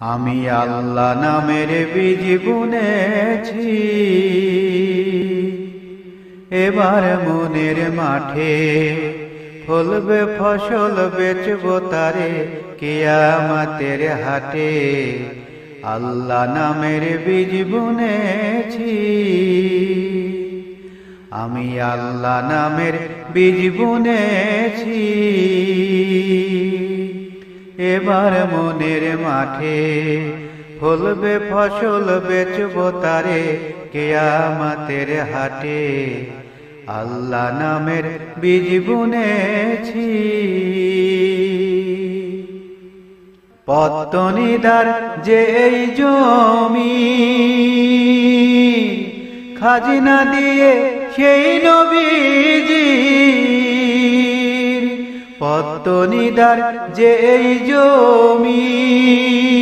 আমি আল্লাহ নামের বীজ বুনেছি। এবার মনের মাঠে ফলবে, ফসল বেচব তারে কেয়ামাতের হাটে। আল্লাহ নামের বীজ বুনেছি। আমি আল্লাহ নামের বীজ বুনেছি। এবার মনের মাঠে ফলবে, ফসল বেচব তারে কেয়ামাতের হাটে। আল্লাহ নামের বীজ বুনেছি। পত্তনিদার যে এই জমি, খাজনা দিয়ে সেই নবীজি পত্তনিদার যে এই জমি।